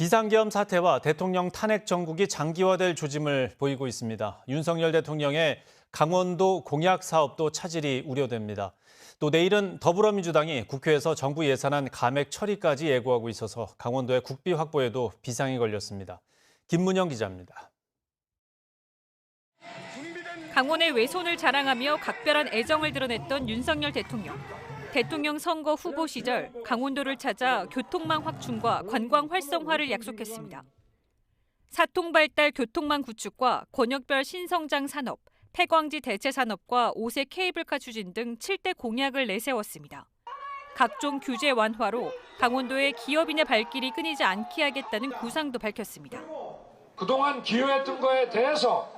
비상계엄 사태와 대통령 탄핵 정국이 장기화될 조짐을 보이고 있습니다. 윤석열 대통령의 강원도 공약 사업도 차질이 우려됩니다. 또 내일은 더불어민주당이 국회에서 정부 예산안 감액 처리까지 예고하고 있어서 강원도의 국비 확보에도 비상이 걸렸습니다. 김문영 기자입니다. 강원의 외손을 자랑하며 각별한 애정을 드러냈던 윤석열 대통령. 대통령 선거 후보 시절 강원도를 찾아 교통망 확충과 관광 활성화를 약속했습니다. 사통 발달 교통망 구축과 권역별 신성장 산업, 폐광지 대체 산업과 5세 케이블카 추진 등 7대 공약을 내세웠습니다. 각종 규제 완화로 강원도의 기업인의 발길이 끊이지 않게 하겠다는 구상도 밝혔습니다. 그동안 기여했던 거에 대해서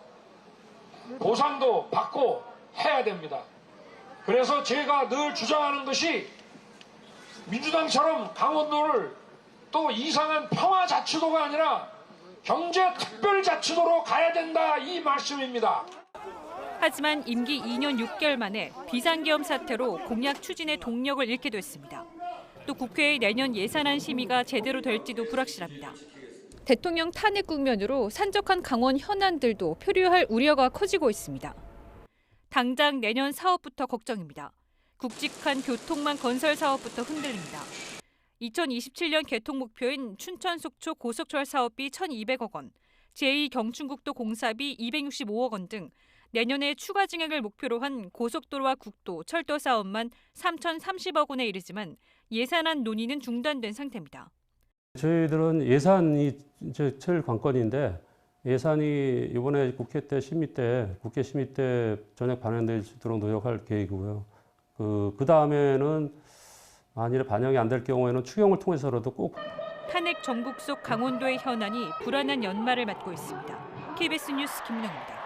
보상도 받고 해야 됩니다. 그래서 제가 늘 주장하는 것이 민주당처럼 강원도를 또 이상한 평화자치도가 아니라 경제특별자치도로 가야 된다 이 말씀입니다. 하지만 임기 2년 6개월 만에 비상계엄 사태로 공약 추진의 동력을 잃게 됐습니다. 또 국회의 내년 예산안 심의가 제대로 될지도 불확실합니다. 대통령 탄핵 국면으로 산적한 강원 현안들도 표류할 우려가 커지고 있습니다. 당장 내년 사업부터 걱정입니다. 굵직한 교통망 건설 사업부터 흔들립니다. 2027년 개통 목표인 춘천 속초 고속철 사업비 1,200억 원, 제2경춘국도 공사비 265억 원 등 내년에 추가 증액을 목표로 한 고속도로와 국도, 철도 사업만 3,030억 원에 이르지만 예산안 논의는 중단된 상태입니다. 저희들은 예산이 제일 관건인데 예산이 이번에 국회 때 심의 때 국회 심의 때 전액 반영되도록 노력할 계획이고요. 그, 그 다음에는 만일에 반영이 안 될 경우에는 추경을 통해서라도 꼭 탄핵 전국 속 강원도의 현안이 불안한 연말을 맞고 있습니다. KBS 뉴스 김명입니다.